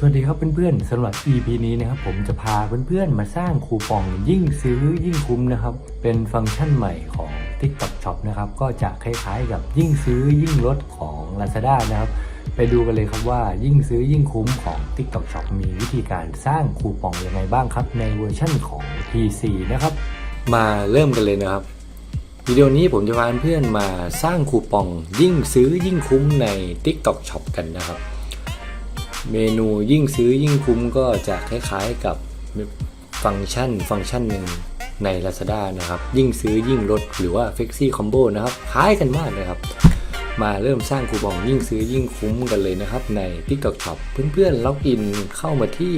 สวัสดีครับเพื่อนๆสำหรับ EP นี้นะครับผมจะพาเพื่อนๆมาสร้างคูปองยิ่งซื้อยิ่งคุ้มนะครับ เป็นฟังก์ชันใหม่ของ TikTok Shop นะครับก็จะคล้ายๆกับยิ่งซื้อยิ่งลดของ Lazada นะครับ ไปดูกันเลยครับว่ายิ่งซื้อยิ่งคุ้มของ TikTok Shop มีวิธีการสร้างคูปองยังไงบ้างครับ ในเวอร์ชั่นของ PC นะครับ มาเริ่มกันเลยนะครับวิดีโอนี้ผมจะพาเพื่อนๆมาสร้างคูปองยิ่งซื้อยิ่งคุ้มใน TikTok Shop กันนะครับ เมนูยิ่งซื้อยิ่งคุ้มก็จะคล้ายๆกับฟังก์ชันฟังก์ชันหนึ่งใน Lazada นะครับ ยิ่งซื้อยิ่งลดหรือว่า f l e x i Combo นะครับคล้ายกันมากเลยครับ มาเริ่มสร้างคูปองยิ่งซื้อยิ่งคุ้มกันเลยนะครับ ใน TikTok Shop เพื่อนๆล็อกอินเข้ามาที่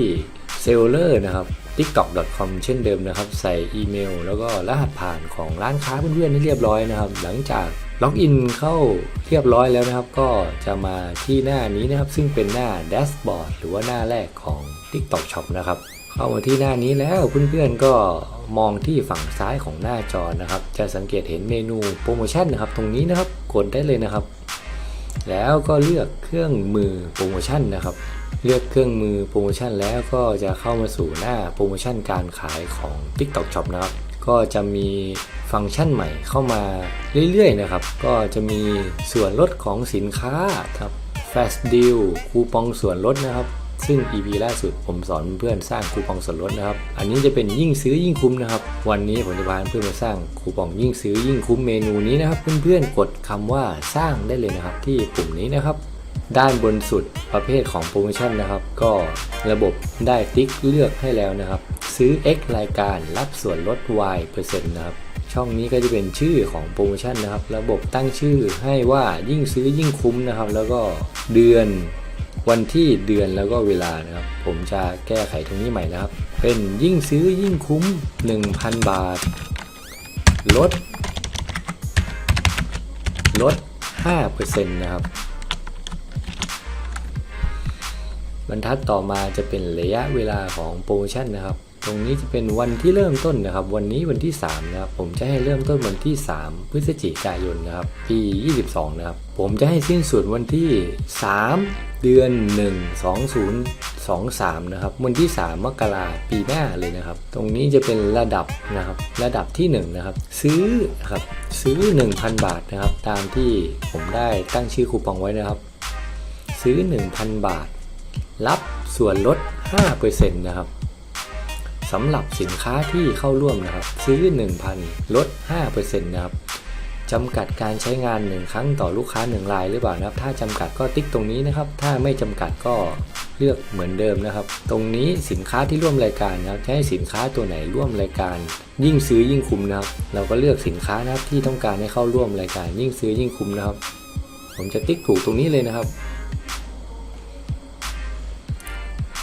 Seller นะครับ tiktok.com เช่นเดิมนะครับ ใส่อีเมล แล้วก็รหัสผ่านของร้านค้าเพื่อนๆให้เรียบร้อยนะครับ หลังจากล็อกอินเข้าเรียบร้อยแล้วนะครับ ก็จะมาที่หน้านี้นะครับ ซึ่งเป็นหน้าแดชบอร์ดหรือว่าหน้าแรกของ TikTok Shop นะครับ เข้ามาที่หน้านี้แล้วเพื่อนๆก็มองที่ฝั่งซ้ายของหน้าจอนะครับ จะสังเกตเห็นเมนูโปรโมชั่นนะครับ ตรงนี้นะครับกดได้เลยนะครับ แล้วก็เลือกเครื่องมือโปรโมชั่นนะครับ เลือกเครื่องมือโปรโมชั่นแล้วก็จะเข้ามาสู่หน้าโปรโมชั่นการขายของ TikTok Shop นะครับ ก็จะมีฟังก์ชันใหม่เข้ามาเรื่อยๆนะครับ ก็จะมีส่วนลดของสินค้าครับ Fast Deal คูปองส่วนลดนะครับ ซึ่ง EP ล่าสุดผมสอนเพื่อนสร้างคูปองส่วนลดนะครับ อันนี้จะเป็นยิ่งซื้อยิ่งคุ้มนะครับ วันนี้ผมจะพาเพื่อนมาสร้างคูปองยิ่งซื้อยิ่งคุ้มเมนูนี้นะครับ เพื่อนๆกดคำว่าสร้างได้เลยนะครับ ที่ปุ่มนี้นะครับ ด้านบนสุดประเภทของโปรโมชั่นนะครับ ก็ระบบได้ติ๊กเลือกให้แล้วนะครับ ซื้อ X รายการรับส่วนลด Y เปอร์เซ็นต์นะครับช่องนี้ก็จะเป็นชื่อของโปรโมชั่นนะครับ ระบบตั้งชื่อให้ว่ายิ่งซื้อยิ่งคุ้มนะครับ แล้วก็เดือน วันที่เดือนแล้วก็เวลานะครับ ผมจะแก้ไขตรงนี้ใหม่นะครับ เป็นยิ่งซื้อยิ่งคุ้ม 1,000 บาท ลด ลด 5%นะครับบรรทัดต่อมาจะเป็นระยะเวลาของโปรโมชั่นนะครับ ตรงนี้จะเป็นวันที่เริ่มต้นนะครับ วันนี้วันที่ 3 นะครับ ผมจะให้เริ่มต้นวันที่ 3 พฤศจิกายนนะครับ ปี 22 นะครับ ผมจะให้สิ้นสุดวันที่ 3 เดือน 1 2023 นะครับ วันที่ 3 มกราปีหน้าเลยนะครับ ตรงนี้จะเป็นระดับนะครับ ระดับที่ 1 นะครับ ซื้อนะครับ ซื้อ 1,000 บาทนะครับ ตามที่ผมได้ตั้งชื่อคูปองไว้นะครับ ซื้อ 1,000 บาท รับส่วนลด 5%นะครับสำหรับสินค้าที่เข้าร่วมนะครับ ซื้อ 1,000 ลด 5%นะครับ จำกัดการใช้งาน 1 ครั้งต่อลูกค้า 1 รายหรือเปล่านะครับ ถ้าจำกัดก็ติ๊กตรงนี้นะครับ ถ้าไม่จำกัดก็เลือกเหมือนเดิมนะครับ ตรงนี้สินค้าที่ร่วมรายการนะครับจะให้สินค้าตัวไหนร่วมรายการ ยิ่งซื้อยิ่งคุ้มนะครับ เราก็เลือกสินค้านะครับที่ต้องการให้เข้าร่วมรายการ ยิ่งซื้อยิ่งคุ้มนะครับ ผมจะติ๊กถูกตรงนี้เลยนะครับ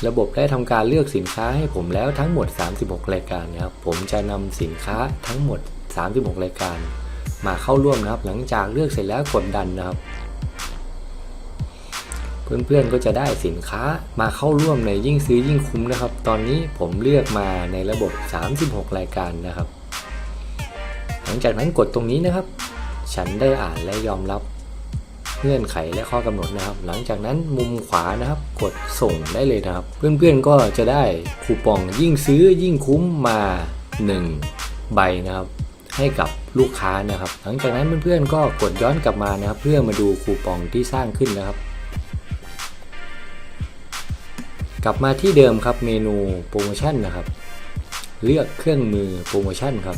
ระบบได้ทำการเลือกสินค้าให้ผมแล้วทั้งหมด 36 รายการนะครับ ผมจะนำสินค้าทั้งหมด 36 รายการ มาเข้าร่วมนะครับ หลังจากเลือกเสร็จแล้วกดดันนะครับ เพื่อนๆก็จะได้สินค้ามาเข้าร่วมในยิ่งซื้อยิ่งคุ้มนะครับ ตอนนี้ผมเลือกมาในระบบ 36 รายการนะครับ หลังจากนั้นกดตรงนี้นะครับ ฉันได้อ่านและยอมรับเงื่อนไขและข้อกำหนดนะครับ หลังจากนั้นมุมขวานะครับ กดส่งได้เลยนะครับ เพื่อนๆก็จะได้คูปองยิ่งซื้อยิ่งคุ้มมา 1 ใบนะครับ ให้กับลูกค้านะครับ หลังจากนั้นเพื่อนๆก็กดย้อนกลับมานะครับ เพื่อมาดูคูปองที่สร้างขึ้นนะครับ กลับมาที่เดิมครับเมนูโปรโมชั่นนะครับ เลือกเครื่องมือโปรโมชั่นครับ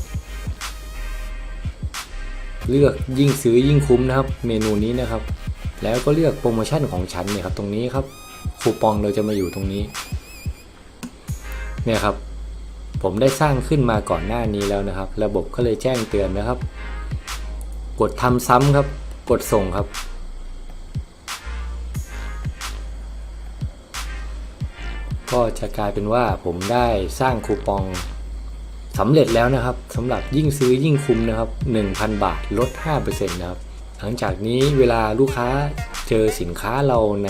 เลือกยิ่งซื้อยิ่งคุ้มนะครับ เมนูนี้นะครับ แล้วก็เลือกโปรโมชั่นของฉันเนี่ยครับตรงนี้ครับคูปองเราจะมาอยู่ตรงนี้เนี่ยครับ ผมได้สร้างขึ้นมาก่อนหน้านี้แล้วนะครับ ระบบก็เลยแจ้งเตือนนะครับ กดทำซ้ำครับ กดส่งครับ ก็จะกลายเป็นว่าผมได้สร้างคูปองสำเร็จแล้วนะครับสำหรับยิ่งซื้อยิ่งคุ้มนะครับ 1,000 บาทลด 5%นะครับ หลังจากนี้เวลาลูกค้าเจอสินค้าเราใน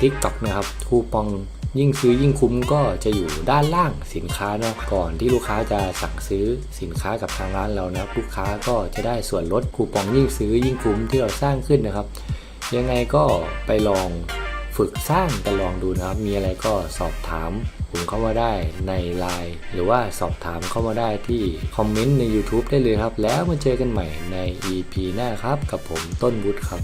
TikTok นะครับคูปอง ยิ่งซื้อยิ่งคุ้มก็จะอยู่ด้านล่างสินค้านะก่อนที่ลูกค้าจะสั่งซื้อสินค้ากับทางร้านเรานะครับลูกค้าก็จะได้ส่วนลดคูปองยิ่งซื้อยิ่งคุ้มที่เราสร้างขึ้นนะครับ ยังไงก็ไปลองฝึกสร้างกันลองดูนะครับ มีอะไรก็สอบถามผมเข้ามาได้ใน Line หรือว่าสอบถามเข้ามาได้ที่คอมเมนต์ใน YouTube ได้เลยครับ แล้วมาเจอกันใหม่ใน EP หน้าครับ กับผมต้นวุฒิครับ